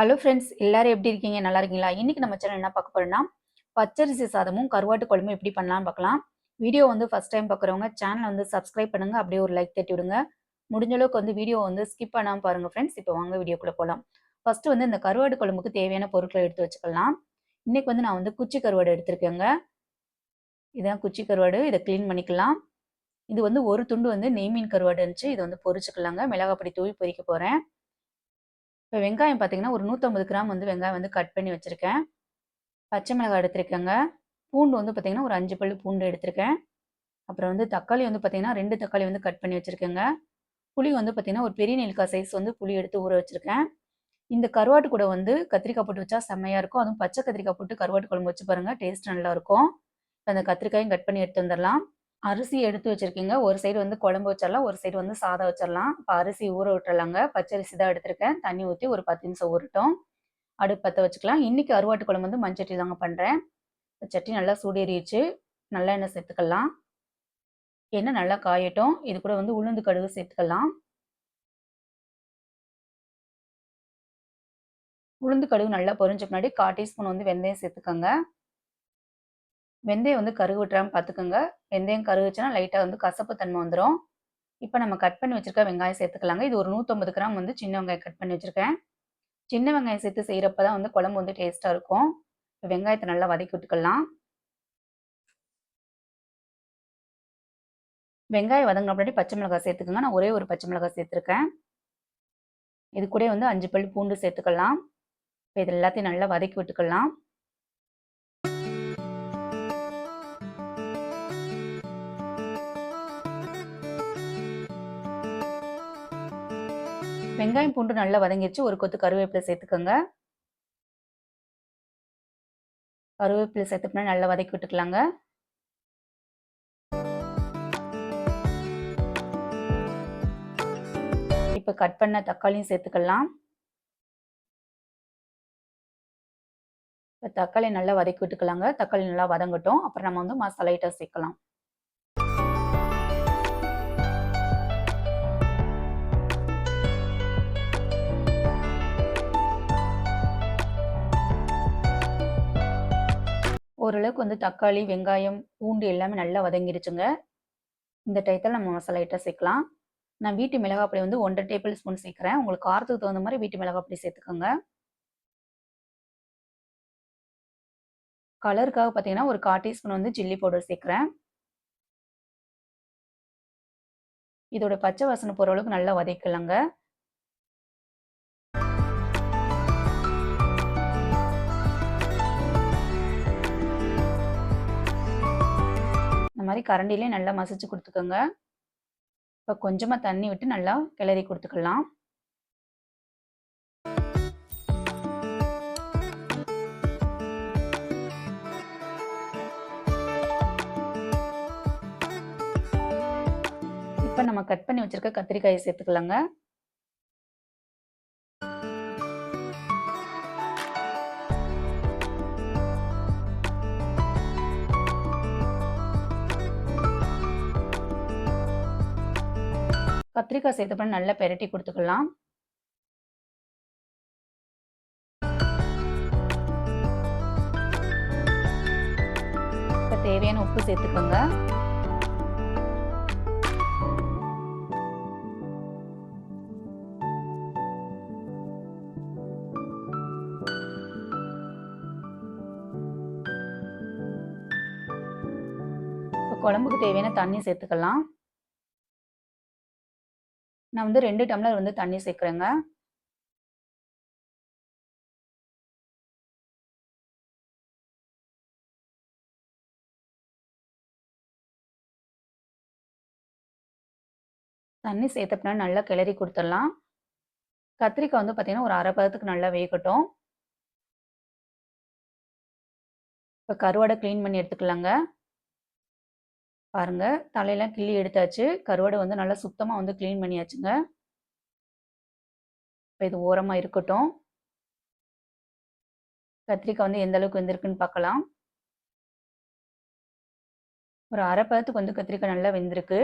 Hello friends எல்லாரும் எப்படி இருக்கீங்க? நல்லா இருக்கீங்களா? இன்னைக்கு நம்ம சேனல் என்ன பார்க்க போறோம்னா பச்சரிசி சாதமும் கருவாட்டு குழம்பும் எப்படி பண்ணலாம் பார்க்கலாம். வீடியோ வந்து ஃபர்ஸ்ட் டைம் பார்க்குறவங்க சேனல் வந்து சப்ஸ்கிரைப் பண்ணுங்க. அப்படியே ஒரு லைக் தட்டி விடுங்க. முடிஞ்ச அளவுக்கு வந்து வீடியோ வந்து ஸ்கிப் பண்ணாமல் பாருங்க ஃப்ரெண்ட்ஸ் இப்போ வாங்க வீடியோக்குள்ளே போகலாம் ஃபர்ஸ்ட் வந்து இந்த கருவாடு குழம்புக்கு தேவையான பொருட்களை எடுத்து வச்சுக்கலாம். இன்னைக்கு வந்து நான் வந்து குச்சி கருவாடு எடுத்திருக்கேங்க. இதான் குச்சி கருவாடு. இதை க்ளீன் பண்ணிக்கலாம். இது வந்து ஒரு துண்டு வந்து நெய் மீன் கருவாடு இருந்துச்சு. இதை வந்து பொரிச்சுக்கலாங்க. மிளகாப்பொடி தூவி பொரிக்க போகிறேன் இப்போ வெங்காயம் பார்த்தீங்கன்னா ஒரு நூற்றம்பது கிராம் வந்து வெங்காயம் வந்து கட் பண்ணி வச்சுருக்கேன். பச்சை மிளகாய் எடுத்திருக்கேங்க. பூண்டு வந்து பார்த்தீங்கன்னா ஒரு அஞ்சு பல்லு பூண்டு எடுத்திருக்கேன். அப்புறம் வந்து தக்காளி வந்து பார்த்தீங்கன்னா ரெண்டு தக்காளி வந்து கட் பண்ணி வச்சுருக்கேங்க. புளி வந்து பார்த்தீங்கன்னா ஒரு பெரிய நெல்லிக்காய் சைஸ் வந்து புளி எடுத்து ஊற வச்சுருக்கேன். இந்த கருவாட்டு கூட வந்து கத்திரிக்காய் போட்டு வச்சா செம்மையாக இருக்கும். அதுவும் பச்சை கத்திரிக்காய் போட்டு கருவாட்டு குழம்பு வச்சு பாருங்கள் டேஸ்ட் நல்லாயிருக்கும் இப்போ அந்த கத்திரிக்காயும் கட் பண்ணி எடுத்து வந்துடலாம் அரிசி எடுத்து வச்சிருக்கீங்க. ஒரு சைடு வந்து குழம்பு வச்சிடலாம் ஒரு சைடு வந்து சாதம் வச்சிடலாம் இப்போ அரிசி ஊற விட்டுறலாங்க. பச்சரிசி தான் எடுத்திருக்கேன். தண்ணி ஊற்றி ஒரு பத்து நிமிஷம் ஊறட்டும். அடுப்பு பற்ற வச்சுக்கலாம். இன்றைக்கி அருவாட்டு குழம்பு வந்து மஞ்சட்டி தாங்க பண்ணுறேன் சட்டி நல்லா சூடேறிடுச்சு. நல்லா எண்ணெய் சேர்த்துக்கலாம். எண்ணெய் நல்லா காயட்டும். இது கூட வந்து உளுந்து கடுகு சேர்த்துக்கலாம். உளுந்து கடுகு நல்லா பொரிஞ்ச பின்னாடி கால் டீஸ்பூன் வந்து வெந்தயம் சேர்த்துக்கோங்க. வெந்தயம் வந்து கருகு விட்டுறாமல் பார்த்துக்கோங்க வெந்தயம் கருகுச்சுன்னா லைட்டாக வந்து கசப்பு தன்மை வந்துடும் இப்போ நம்ம கட் பண்ணி வச்சுருக்க வெங்காயம் சேர்த்துக்கலாங்க. இது ஒரு நூற்றம்பது கிராம் வந்து சின்ன வெங்காயம் கட் பண்ணி வச்சுருக்கேன். சின்ன வெங்காயம் சேர்த்து செய்கிறப்ப தான் வந்து குழம்பு வந்து டேஸ்ட்டாக இருக்கும். இப்போ வெங்காயத்தை நல்லா வதக்கி விட்டுக்கலாம். வெங்காயம் வதங்கின முன்னாடி பச்சை மிளகாய் சேர்த்துக்கோங்க. நான் ஒரே ஒரு பச்சை மிளகாய் சேர்த்துருக்கேன். இது கூட வந்து அஞ்சு பல் பூண்டு சேர்த்துக்கலாம். இப்போ இது எல்லாத்தையும் நல்லா வதக்கி விட்டுக்கலாம். வெங்காயம் பூண்டு நல்லா வதங்கிடுச்சு ஒரு கொத்து கருவேப்பிலை சேர்த்துக்கோங்க. கருவேப்பிலை சேர்த்துக்கணும் நல்லா வதக்கி விட்டுக்கலாங்க. இப்போ கட் பண்ண தக்காளியும் சேர்த்துக்கலாம். இப்போ தக்காளி நல்லா வதக்கி விட்டுக்கலாங்க. தக்காளி நல்லா வதங்கட்டும். அப்புறம் நம்ம வந்து மசாலா ஐட்டம் சேர்க்கலாம். ஓரளவுக்கு வந்து தக்காளி வெங்காயம் பூண்டு எல்லாமே நல்லா வதங்கிடுச்சுங்க இந்த டயத்தில் நம்ம மசாலா ஐட்டம் சேர்க்கலாம். நான் வீட்டு மிளகாப்பொடி வந்து ஒன்றரை டேபிள் ஸ்பூன் சேர்க்குறேன். உங்களுக்கு காரத்துக்கு தகுந்த மாதிரி வீட்டு மிளகாப்பொடி சேர்த்துக்கோங்க. கலருக்காக பார்த்தீங்கன்னா ஒரு கால் டீஸ்பூன் வந்து சில்லி பவுடர் சேர்க்குறேன். இதோட பச்சை வாசனை போகிற அளவுக்கு நல்லா வதக்கலாங்க. இந்த மாதிரி கரண்டிலே நல்லா மசிச்சு கொடுத்துக்கோங்க. இப்போ கொஞ்சமாக தண்ணி விட்டு நல்லா கிளறி கொடுத்துக்கலாம். இப்போ நம்ம கட் பண்ணி வச்சிருக்க கத்திரிக்காயை சேர்த்துக்கலாங்க. கத்திரிக்காய் சேர்த்தப்ப நல்லா பெரட்டி கொடுத்துக்கலாம். இப்போ தேவையான உப்பு சேர்த்துக்கோங்க. குழம்புக்கு தேவையான தண்ணி சேர்த்துக்கலாம். நான் வந்து ரெண்டு டம்ளர் வந்து தண்ணி சேர்க்குறேங்க. தண்ணி சேர்த்தப்பனா நல்லா கிளறி கொடுத்துடலாம். கத்திரிக்காய் வந்து பார்த்தீங்கன்னா ஒரு அரை பதத்துக்கு நல்லா வேகட்டும். இப்போ கருவாடை க்ளீன் பண்ணி எடுத்துக்கலாங்க. பாருங்க. தலையெல்லாம் கிள்ளி எடுத்தாச்சு. கருவாடை வந்து நல்லா சுத்தமாக வந்து க்ளீன் பண்ணியாச்சுங்க. இப்போ இது ஓரமாக இருக்கட்டும். கத்திரிக்காய் வந்து எந்த அளவுக்கு வெந்திருக்குன்னு பார்க்கலாம் ஒரு அரை பதத்துக்கு வந்து கத்திரிக்காய் நல்லா வெந்திருக்கு.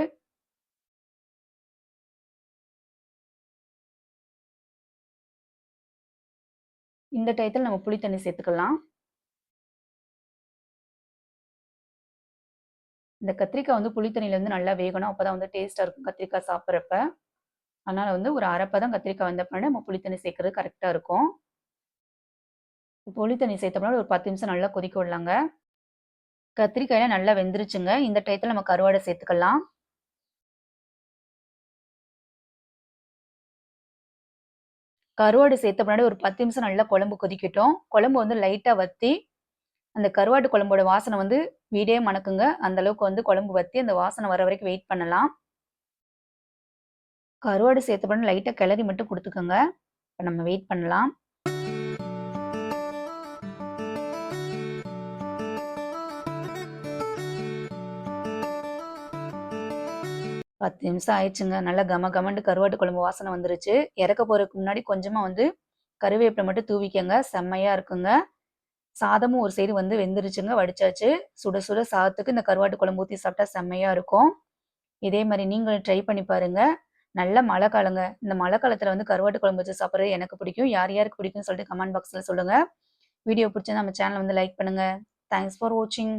இந்த டயத்தில் நம்ம புளி தண்ணி சேர்த்துக்கலாம். இந்த கத்திரிக்காய் வந்து புளி வந்து நல்லா வேகணும். அப்போ தான் வந்து டேஸ்ட்டாக இருக்கும் கத்திரிக்காய் சாப்பிட்றப்ப. அதனால் வந்து ஒரு அரைப்பதம் கத்திரிக்காய் வந்த பின்னாடி நம்ம புளித்தண்ணி சேர்க்கறது சேர்க்குறது கரெக்டாக இருக்கும். புளித்தண்ணி தண்ணி சேர்த்தோம்னா ஒரு பத்து நிமிஷம் நல்லா கொதிக்க விடலாங்க. கத்திரிக்காயெல்லாம் நல்லா வெந்துருச்சுங்க. இந்த டயத்தில் நம்ம கருவாடை சேர்த்துக்கலாம். கருவாடு சேர்த்த பின்னாடி ஒரு பத்து நிமிஷம் நல்லா குழம்பு கொதிக்கட்டும். குழம்பு வந்து லைட்டாக வற்றி அந்த கருவாட்டு குழம்போட வாசனை வந்து வீடே மணக்குங்க. அந்த அளவுக்கு வந்து குழம்பு வற்றி அந்த வாசனை வர வரைக்கும் வெயிட் பண்ணலாம். கருவாடு சேர்த்த லைட்டாக கிளறி மட்டும் கொடுத்துக்கோங்க. இப்போ நம்ம வெயிட் பண்ணலாம். பத்து நிமிஷம் ஆயிடுச்சுங்க. நல்லா கம கமண்டு கருவாட்டு குழம்பு வாசனை வந்துருச்சு. இறக்க போறதுக்கு முன்னாடி கொஞ்சமா வந்து கருவேப்பிலை மட்டும் தூவிக்கங்க. செம்மையா இருக்குங்க. சாதமும் ஒரு சைடு வந்து வெந்துருச்சுங்க வடிச்சாச்சு. சுட சுட சாதத்துக்கு இந்த கருவாட்டு குழம்பு ஊற்றி சாப்பிட்டா செம்மையா இருக்கும். இதே மாதிரி நீங்களும் ட்ரை பண்ணி பாருங்க. நல்ல மழை காலங்க. இந்த மழை காலத்துல வந்து கருவாட்டு குழம்பு வச்சு சாப்பிட்றது எனக்கு பிடிக்கும். யார் யாருக்கு பிடிக்கும்னு சொல்லிட்டு கமெண்ட் பாக்ஸ்ல சொல்லுங்க. வீடியோ பிடிச்சா நம்ம சேனல் வந்து லைக் பண்ணுங்க. தேங்க்ஸ் ஃபார் வாட்சிங்